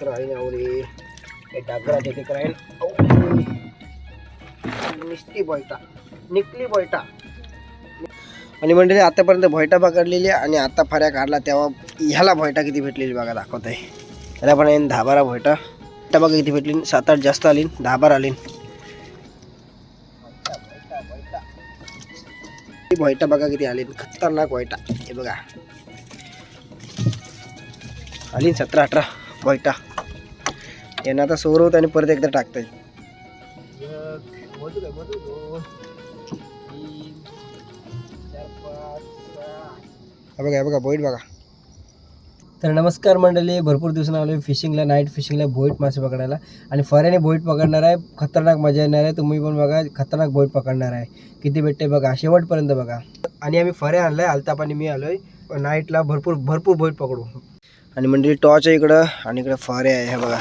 करायन आवरे हे डागरा तिथे करायन निसती बोयटा निकली बोयटा आणि मंडळी आतापर्यंत भोयटा पकडलेली आहे आणि आता फऱ्या काढला तेव्हा ह्याला भोयटा किती भेटलेली बघा दाखवत आहे ह्याला पण येईन दहा बारा भोयटा. आता बघा किती भेटली सात आठ जास्त आली दहा बारा आली. भोयटा बघा किती आली खतरनाक भोयटा. हे बघा. आली सतरा अठरा भोयटा. यांना आता सोरवत आणि परत एकदा टाकतंय. हा बघा बघा बोईट बघा. तर नमस्कार मंडळी भरपूर दिवसांना आलो फिशिंगला नाईट फिशिंगला बोईट मासे पकडायला. आणि फऱ्याने बोईट पकडणार आहे खतरनाक मजा येणार आहे. तुम्ही पण बघा खतरनाक बोईट पकडणार आहे. किती भेटते बघा शेवटपर्यंत बघा. आणि आम्ही फऱ्या आणलाय आलताप आणि मी आलोय. नाईटला भरपूर भरपूर बोईट पकडू. आणि मंडळी टॉर्च आहे इकडं आणि इकडं फऱ्या आहे हे बघा.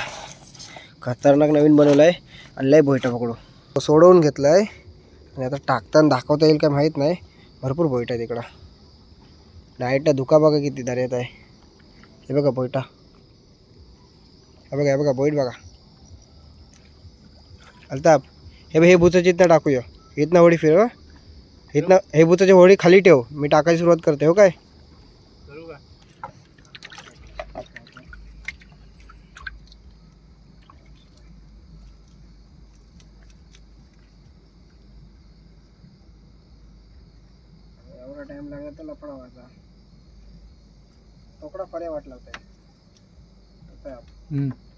खतरनाक नवीन बनवलं आहे आणि लय बोईटा पकडू. सोडवून घेतलं आहे आणि आता टाकताना दाखवता येईल काय माहीत नाही. भरपूर बोईट आहे तिकडं नाईटला धुका बघा किती दर्यात आहे. हे बघा बोईटा हे बघा हे बघा बोईट बघा. अल्ताप हे बघ हे बुचाची इथनं टाकूया. इथनं होळी फिरव. इथनं हे भुताची होडी खाली ठेव. मी टाकायची सुरुवात करते हो काय? तर लफडा व्हायचा तोकडा फऱ्या वाटला होता.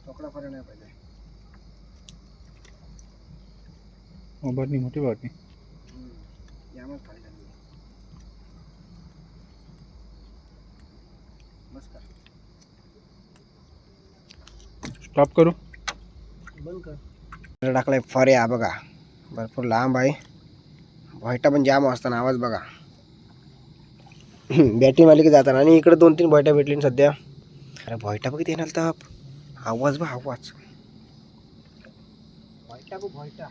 तोकडा फऱ्या नाही पाहिजे. बाटली मोठी बाटली यामच खाली झाली. बस कर स्टॉप करू. बंद कर. टाकलाय फऱ्या बघा. भरपूर लांब आहे. व्हायटा पण जाम असताना आवाज बघा. बॅटिंग मारली जाताना. आणि इकडे दोन तीन बॉयटा भेटली सध्या. अरे बॉयटा बघ येणार तर आवाज बा आवाज. बॉयटा बघ व्हायटा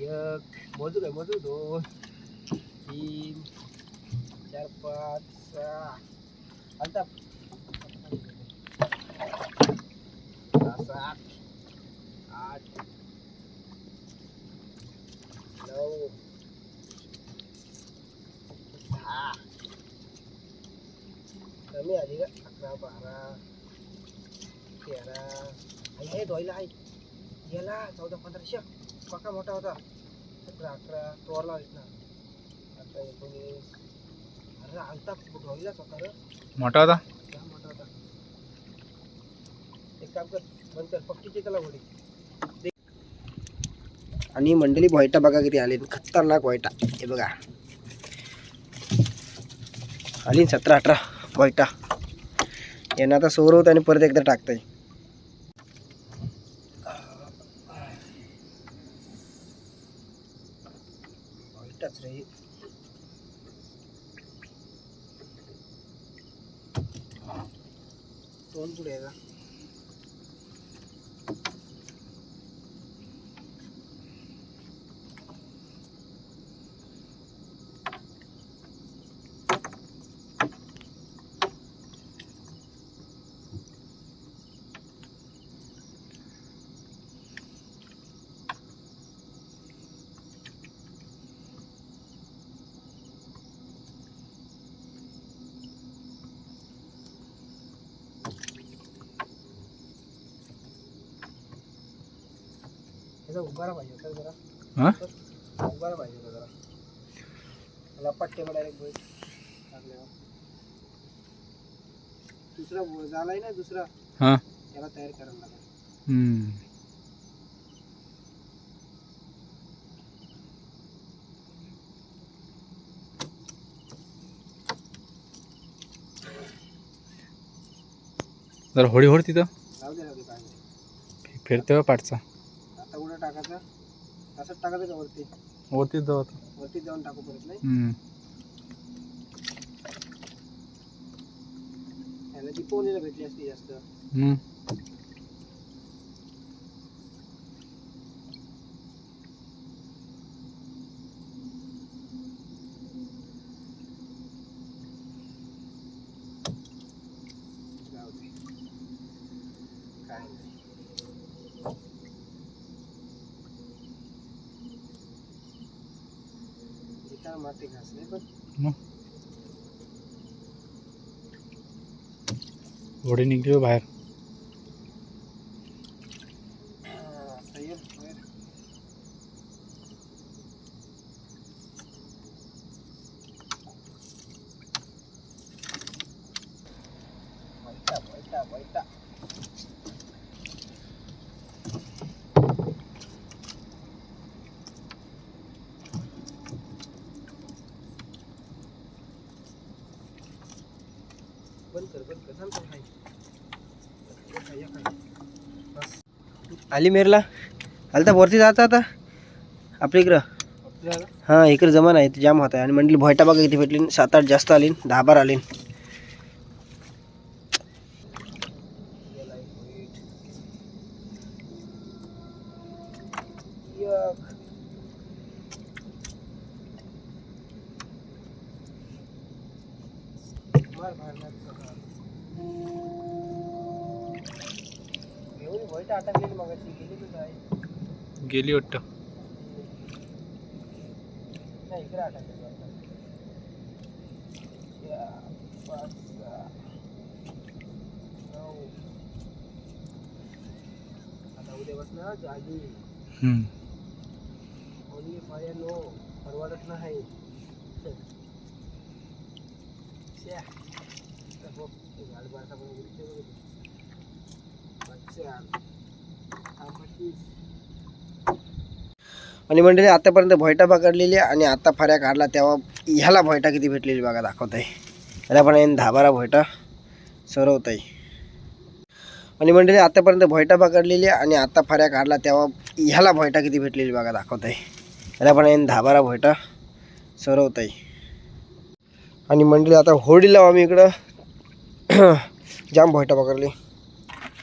एक मोजू काय मोजू? दोन तीन चार पाच सहा. आलता सात आठ नऊ दहा कमी आली का अकरा बारा तेरा आई हे धुवायला आहे गेला चौदा पंधराशे पक्का मोठा होता सतरा अकरा तोरला ना आता एकोणीस अरे आलता धुवायलाच होता रे मोठा होता मोठा होता एक काम कर बंद कर पक्कीची त्याला होडी आणि मंडळी व्हायटा बघा किती आले खतरनाक व्हायटा हे बघा आली ना सतरा अठरा पलटा. यांना आता सोरवत आणि परत एकदा टाकतंय. दोन पुढे का? त्याचा उभारा पाहिजे होता जरा. हा? उभारा पाहिजे होता जरा. मला पट्टे डायरेक्ट बैठ टाकल्यावर दुसरा ब- झालाय ना दुसरा? हा. त्याला तयार करायला लागेल. हम्म. जरा होडी होड तिथं? राहू दे राहू दे काय नाही. फिरते पाठचा. कुठं टाकायचं असंच टाकायचं का वरती वरतीच जाऊ आता वरती जाऊन टाकू परत नाही हम्म. त्याला ती पोनीला भेटली असती जास्त हम्म. माती घासले पण मग घोडे निघली हो बाहेर आता ये बाहेर. बैठा बैठा बैठा आली मेरला? आलता वरती जायचं आता? आपल्या इकडं? हां इकडे जमा आहे जाम होत. आहे आणि म्हणली भोयटा बघा किती भेटली. सात आठ जास्त आली. दहा बारा आली. अटकलेली गेली तू काय गेली वाटतं नाही इकडे अटकलेली वाटतं. उद्यापासून जागी फायर नो परवडत नाही. अच्छा. आणि मंडळी आतापर्यंत भोयटा पकडलेली आणि आता फऱ्या काढला तेव्हा ह्याला भोयटा किती भेटलेली बघा दाखवत आहे ह्याला पण आहे दहा बारा भोयटा सरवत आहे आणि मंडळी आतापर्यंत भोयटा पकडलेली आणि आता फऱ्या काढला तेव्हा ह्याला भोयटा किती भेटलेली बघा दाखवत आहे ह्याला पण आहे दहा बारा भोयटा सरवत आहे आणि मंडळी आता होडीला लावू आम्ही इकडं जाम भोयटा पकडली.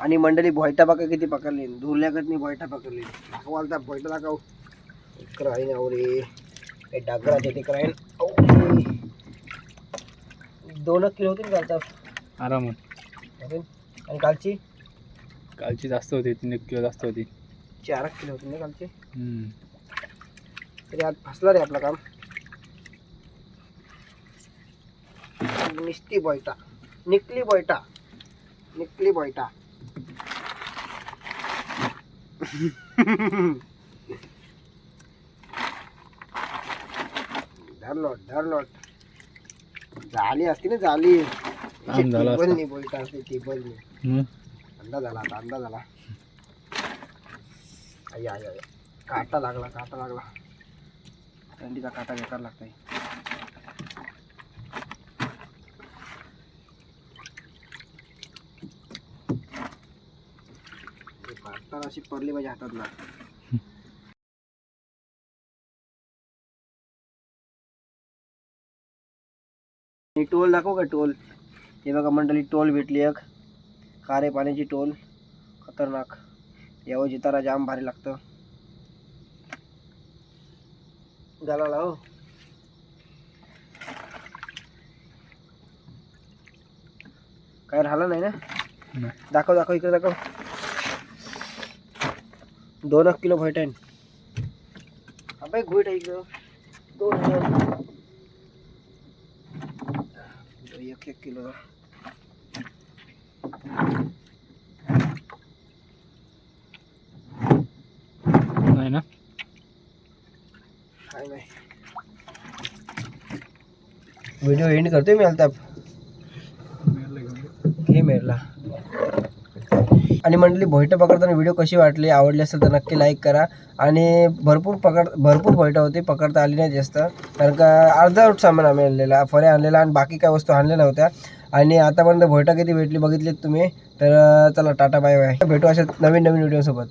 आणि मंडळी भोयटा बघा किती पकडली. धुरल्यागत मी भोयटा पकडली. दाखवाल तर भोयटा दाखव इकडं आहे ना रे हे डागराचे तिकडं आहे ना. औ. दोन किलो होतील घालता आरामात. आणि कालची? कालची जास्त होती तीन एक किलो जास्त होती. चार किलो होती ना कालची. तरी आज फसला रे आपलं काम. निस्ती बैठा निकली बैठा निकली बैठा धरलोट धरलोट झाली असती ना झाली. झालं असतं. टेबलनी बैठा असते टेबलनी हम्म. अंदाज आला आता अंदाज आला आई आई आई. काटा लागला काटा लागला. थंडीचा काटा बेकार लागतोय. काढताना अशी पडली माझ्या हातात ना. टोल दाखव का टोल? हे बघा मंडळी टोल भेटली एक. खारे पाण्याची टोल. खतरनाक. यावं जितारा जाम भारी लागतं. गाला हो. काय राहिलं नाही ना. दाखव दाखव इकडे दाखव. दोन एक किलो भेटेन अबे घुईट आहे इकडं दोन दोन एक एक किलो। नाही ना? काय नाही व्हिडिओ एंड करतोय मी अल्ताप घे मेरला आणि मंडळी भोयटं पकडताना व्हिडिओ कशी वाटली आवडली असेल तर नक्की लाईक करा. आणि भरपूर पकड भरपूर भोयटं होती पकडता आली नाही जास्त. कारण का अर्धा रूट सामान आम्ही आणलेला फळे आणलेला आणि बाकी काय वस्तू आणल्या नव्हत्या आणि आतापर्यंत भोयटा किती भेटली बघितलीत तुम्ही. तर चला टाटा बाय बाय. भेटू अशा नवीन नवीन व्हिडिओसोबत